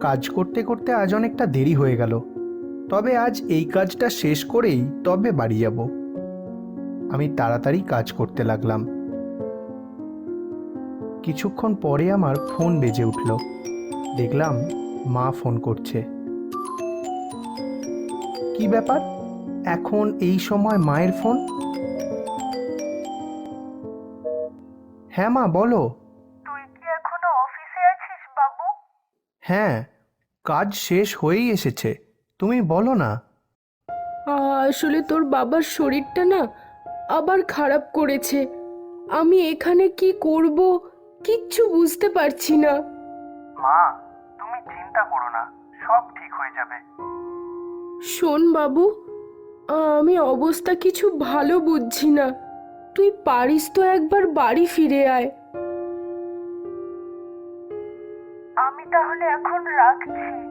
কাজ করতে করতে আজ অনেকটা দেরি হয়ে গেল। তবে আজ এই কাজটা শেষ করেই তবে বাড়ি যাব। আমি তাড়াতাড়ি কাজ করতে লাগলাম। কিছুক্ষণ পরে আমার ফোন বেজে উঠল। দেখলাম মা ফোন করছে। কি ব্যাপার? এখন এই সময় মায়ের ফোন? হ্যাঁ মা, বলো। হ্যাঁ কাজ শেষ হয়েই এসেছে। তুমি বলো না। আসলে তোর বাবার শরীরটা না আবার খারাপ করেছে। আমি এখানে কি করব কিচ্ছু বুঝতে পারছি না। মা তুমি চিন্তা করো না সব ঠিক হয়ে যাবে। শোন বাবু আমি অবস্থা কিছু ভালো বুঝছি না। তুই পারিস তো একবার বাড়ি ফিরে আয়। তাহলে এখন রাখছি।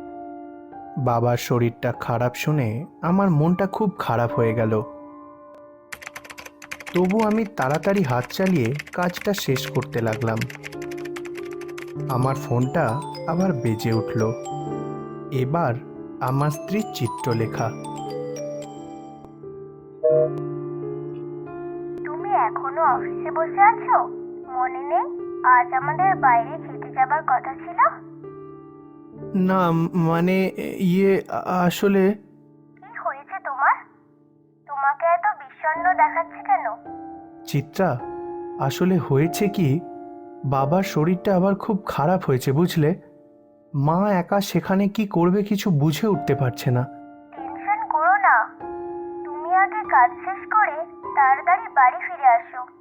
বাবার শরীরটা খারাপ শুনে আমার মনটা খুব খারাপ হয়ে গেল। তবু আমি তাড়াতাড়ি হাত চালিয়ে কাজটা শেষ করতে লাগলাম। আমার ফোনটা আবার বেজে উঠল। এবার আমার স্ত্রীর চিত্রলেখা। তুমি এখনও অফিসে বসে আছো? মনে নেই আজ আমাদের বাইরে খেতে যাবার কথা ছিল? না মানে ইয়ে আসলে কি হয়েছে তোমার? তোমাকে এত বিষণ্ণ দেখাচ্ছে কেন? চিত্রা আসলে হয়েছে কি? বাবার শরীরটা আবার খুব খারাপ হয়েছে বুঝলে? মা একা সেখানে কি করবে কিছু বুঝে উঠতে পারছে না। টেনশন করো না। তুমি আগে কাজ শেষ করে তাড়াতাড়ি বাড়ি ফিরে আসো।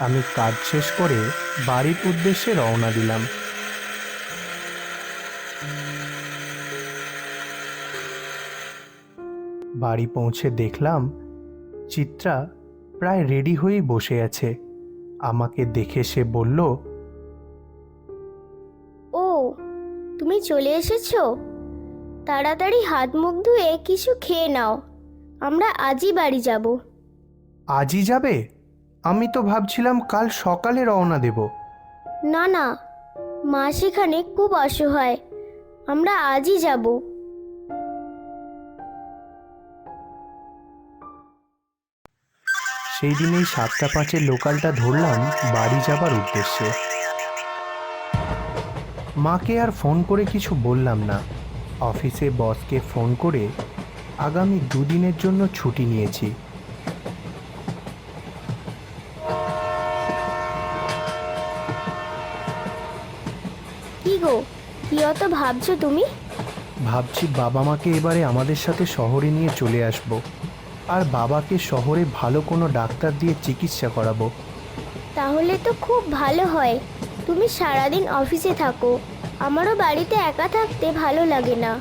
আমি কাজ শেষ করে বাড়ির উদ্দেশ্যে রওনা দিলাম। বাড়ি পৌঁছে দেখলাম চিত্রা প্রায় রেডি হয়েই বসে আছে। আমাকে দেখে সে বলল ও তুমি চলে এসেছ? তাড়াতাড়ি হাত মুখ ধুয়ে কিছু খেয়ে নাও। আমরা আজই বাড়ি যাব। আজই যাবে? আমি তো ভাবছিলাম কাল সকালে রওনা দেব। না না মা সেখানে খুব অসহায়। আমরা আজই যাব। সেই দিনেই সাতটা পাঁচের লোকালটা ধরলাম বাড়ি যাবার উদ্দেশ্যে। মাকে আর ফোন করে কিছু বললাম না। অফিসে বসকে ফোন করে আগামী দুদিনের জন্য ছুটি নিয়েছি কি গো কি অত ভাবছ তুমি? ভাবছি বাবা মাকে এবারে আমাদের সাথে শহরে নিয়ে চলে আসব। আর বাবাকে শহরে ভালো কোনো ডাক্তার দিয়ে চিকিৎসা করাবো। তাহলে তো খুব ভালো হয়। তুমি সারাদিন অফিসে থাকো। আমারও বাড়িতে একা থাকতে ভালো লাগে না।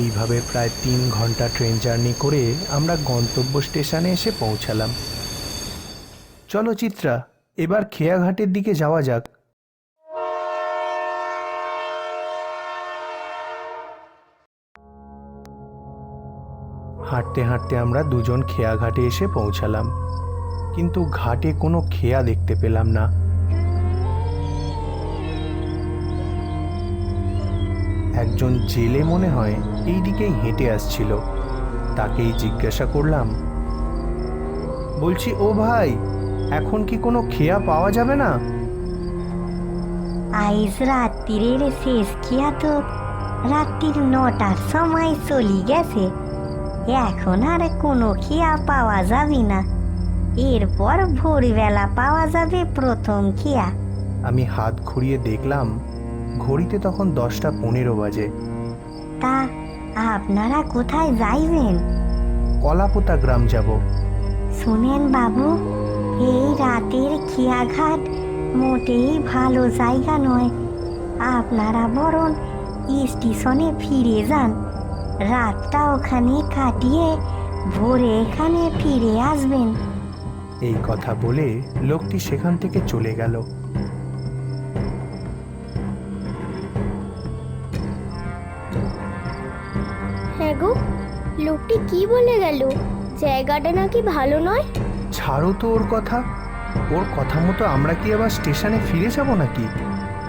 এইভাবে প্রায় তিন ঘণ্টা ট্রেন জার্নি করে আমরা গন্তব্য স্টেশনে এসে পৌঁছালাম। চলো চিত্রা, এবার খেয়াঘাটের দিকে যাওয়া যাক। হাঁটতে হাঁটতে আমরা দুজন খেয়াঘাটে এসে পৌঁছালাম। কিন্তু ঘাটে কোনো খেয়া দেখতে পেলাম না। একজন জেলে মনে হয় এই দিকেই হেঁটে আসছিল। তাকেই জিজ্ঞাসা করলাম বলছি ও ভাই এখন কি কোনো খেয়া পাওয়া যাবে না? আইজ রাত্রির শেষ খিয়া তো রাত্রির নটার সময় চলি গেছে। এখন আর কোনো খিয়া পাওয়া যাবে না। এরপর ভোরবেলা পাওয়া যাবে প্রথম খিয়া। আমি হাত ঘুরিয়ে দেখলাম ঘড়িতে তখন দশটা পনেরো বাজে। তা আপনারা কোথায় যাইবেন? কলাপোতা গ্রাম যাব। শুনেন বাবু এই রাতের খিয়াঘাট মোটেই ভালো জায়গা নয়। আপনারা বরং স্টেশনে ফিরে যান। রাতটা ওখানে কাটিয়ে ভোরে এখানে ফিরে আসবেন। এই কথা বলে লোকটি সেখান থেকে চলে গেল। হ্যাঁ গো, লোকটি কি বলে গেল? জায়গাটা নাকি ভালো নয়? ছাড়ো তো ওর কথা। ওর কথা মতো আমরা কি আবার স্টেশনে ফিরে যাব নাকি?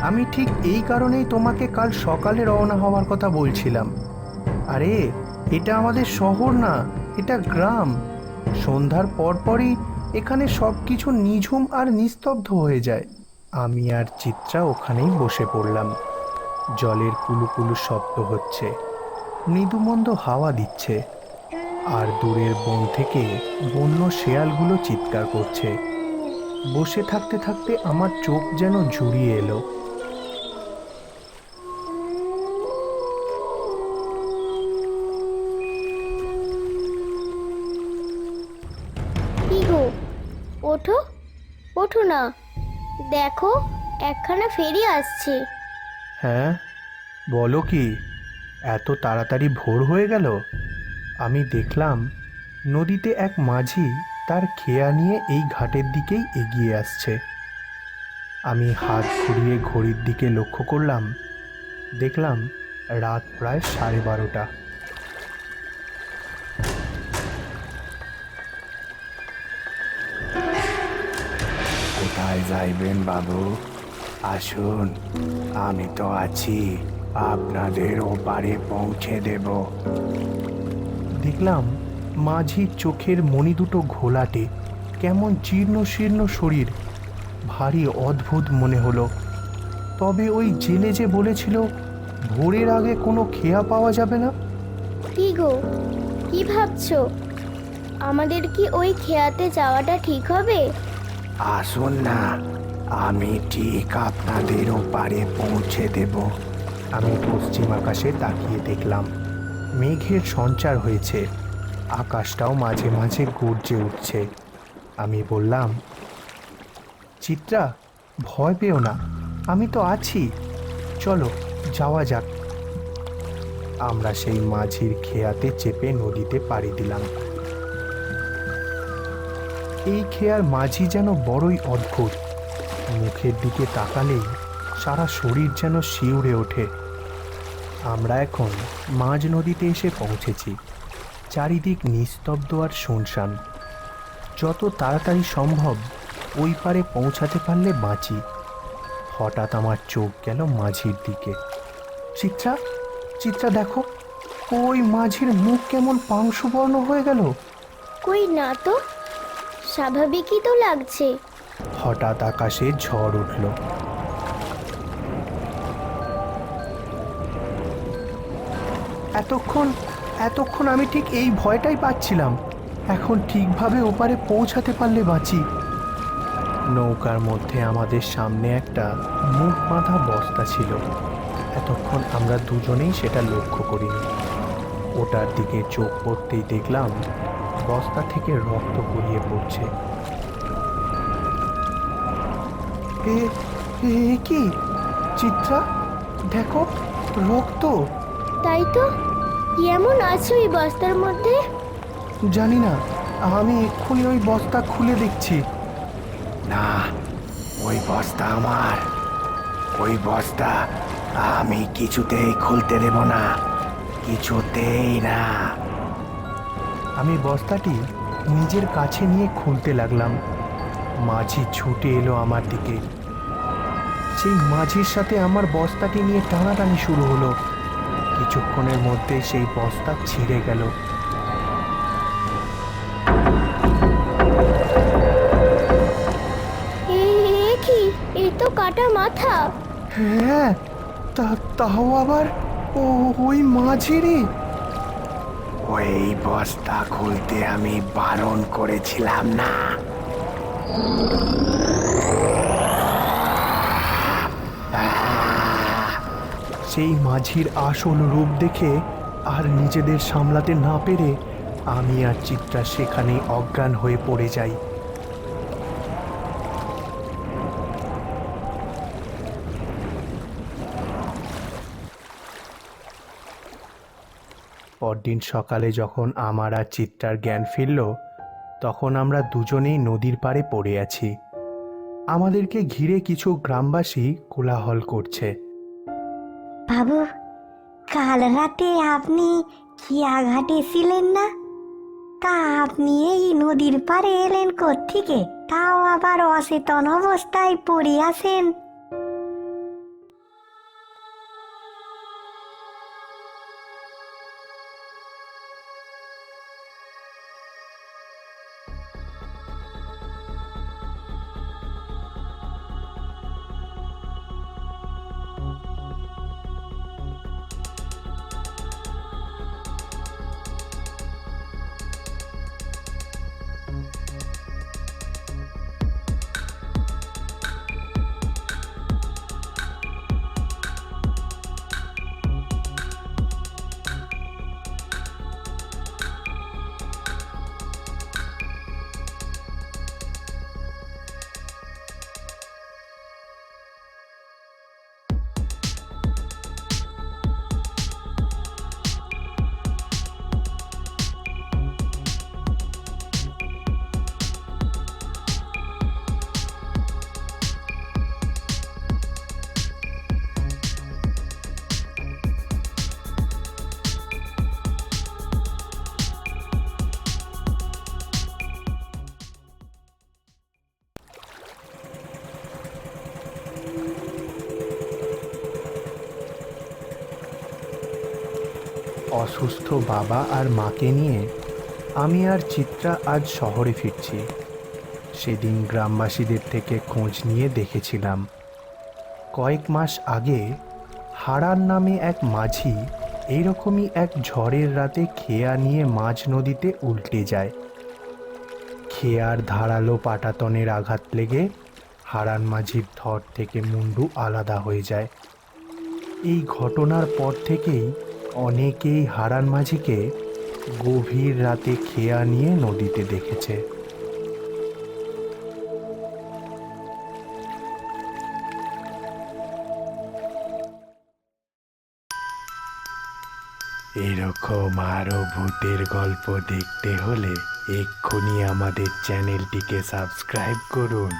আমি ঠিক এই কারণেই তোমাকে কাল সকালে রওনা হওয়ার কথা বলছিলাম। আরে, এটা আমাদের শহর না, এটা গ্রাম। সন্ধ্যার পরপরই এখানে সব কিছু নিঝুম আর নিস্তব্ধ হয়ে যায়। আমি আর চিত্রা ওখানেই বসে পড়লাম। জলের কুলুকুলু শব্দ হচ্ছে। মৃদুমন্দ হাওয়া দিচ্ছে। আর দূরের বন থেকে বন্য শেয়ালগুলো চিৎকার করছে। বসে থাকতে থাকতে আমার চোখ যেন জুড়িয়ে এলো। ওঠো। ওঠো না। দেখো একখানা ফেরি আসছে। হ্যাঁ? বলো কি? এত তাড়াতাড়ি ভোর হয়ে গেল? আমি দেখলাম নদীতে এক মাঝি তার খেয়া নিয়ে এই ঘাটের দিকেই এগিয়ে আসছে। আমি হাত ঘুরিয়ে ঘড়ির দিকে লক্ষ্য করলাম, দেখলাম রাত প্রায় সাড়ে বারোটা। কোথায় যাইবেন বাবু? আসুন, আমি তো আছি। আপনাদের ওপারে পৌঁছে দেব। দেখলাম মাঝি চোখের মণি দুটো ঘোলাটে কেমন জীর্ণ শীর্ণ শরীর। ভারী অদ্ভুত মনে হলো। তবে ওই জেলে যে বলেছিল ভোরের আগে কোনো খেয়া পাওয়া যাবে না? কি গো কি ভাবছ? আমাদের কি ওই খেয়াতে যাওয়াটা ঠিক হবে? আসুন না আমি ঠিক আপনাদের ওপারে পৌঁছে দেব। আমি পশ্চিম আকাশে তাকিয়ে দেখলাম। মেঘের সঞ্চার হয়েছে। আকাশটাও মাঝে মাঝে গর্জে উঠছে। আমি বললাম, চিত্রা, ভয় পেও না, আমি তো আছি। চলো, যাওয়া যাক। আমরা সেই মাঝির খেয়াতে চেপে নদীতে পাড়ি দিলাম। এই খেয়ার মাঝি যেন বড়ই অদ্ভুত। মুখের দিকে তাকালেই সারা শরীর যেন শিউরে ওঠে। আমরা এখন মাঝ নদীতে এসে পৌঁছেছি চারিদিক নিস্তব্ধ আর শুনশান। যত তাড়াতাড়ি সম্ভব ওই পারে পৌঁছাতে পারলে বাঁচি। হঠাৎ আমার চোখ গেল মাঝির দিকে। চিত্রা চিত্রা দেখো ওই মাঝির মুখ কেমন পাংশুবর্ণ হয়ে গেল। কই না তো? স্বাভাবিকই তো লাগছে। হঠাৎ আকাশে ঝড় উঠল। এতক্ষণ এতক্ষণ আমি ঠিক এই ভয়টাই পাচ্ছিলাম। এখন ঠিকভাবে ওপারে পৌঁছাতে পারলে বাঁচি। নৌকার মধ্যে আমাদের সামনে একটা মুখ বাঁধা বস্তা ছিল। এতক্ষণ আমরা দুজনেই সেটা লক্ষ্য করিনি। ওটার দিকে চোখ পড়তেই দেখলাম বস্তা থেকে রক্ত গড়িয়ে পড়ছে। এ কি? চিত্রা? দেখো, রক্ত। তাই তো? কি এমন আছো এই বস্তার মধ্যে? জানি না আমি এক্ষুনি ওই বস্তা খুলে দেখছি। না ওই বস্তা আমার। ওই বস্তা আমি কিছুতেই খুলতে দেব না কিছুতেই না। আমি বস্তাটি নিজের কাছে নিয়ে খুলতে লাগলাম। মাঝি ছুটে এলো আমার দিকে। সেই মাঝির সাথে আমার বস্তাটি নিয়ে টানাটানি শুরু হলো। কিছুক্ষণের মধ্যে সেই বস্তা ছিঁড়ে গেল। কি? এ তো কাটা মাথা। হ্যাঁ তা তাও আবার ও ওই মাঝিরই। ওই বস্তা খুলতে আমি বারণ করেছিলাম না। সেই মাঝির আসল রূপ দেখে আর নিজেদের সামলাতে না পেরে আমি আর চিত্রা সেখানে অজ্ঞান হয়ে পড়ে যাই। পরদিন সকালে যখন আমার আর চিত্রার জ্ঞান ফিরল, তখন আমরা দুজনেই নদীর পাড়ে পড়ে আছি। আমাদেরকে ঘিরে কিছু গ্রামবাসী কোলাহল করছে। বাবু, কাল রাতে আপনি কি আঘাটে ছিলেন না? তা আপনি এই নদীর পারে এলেন কোত্থেকে? তাও আবার অচেতন অবস্থায় পড়ে আছেন। অসুস্থ বাবা আর মাকে নিয়ে আমি আর চিত্রা আজ শহরে ফিরছি। সেদিন গ্রামবাসীদের থেকে খোঁজ নিয়ে দেখেছিলাম। কয়েক মাস আগে হারান নামে এক মাঝি এইরকমই এক ঝড়ের রাতে খেয়া নিয়ে মাঝ নদীতে উল্টে যায়। খেয়ার ধারালো পাটাতনের আঘাত লেগে হারান মাঝির ধর থেকে মুন্ডু আলাদা হয়ে যায়। এই ঘটনার পর থেকেই অনেকেই হারান মাঝিকে গভীর রাতে খেয়া নিয়ে নদীতে দেখেছে। এরকম আরও ভূতের গল্প দেখতে হলে এক্ষুনি আমাদের চ্যানেলটিকে সাবস্ক্রাইব করুন।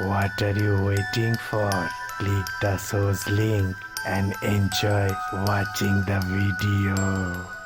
What are you waiting for click the সোজ link and enjoy watching the video.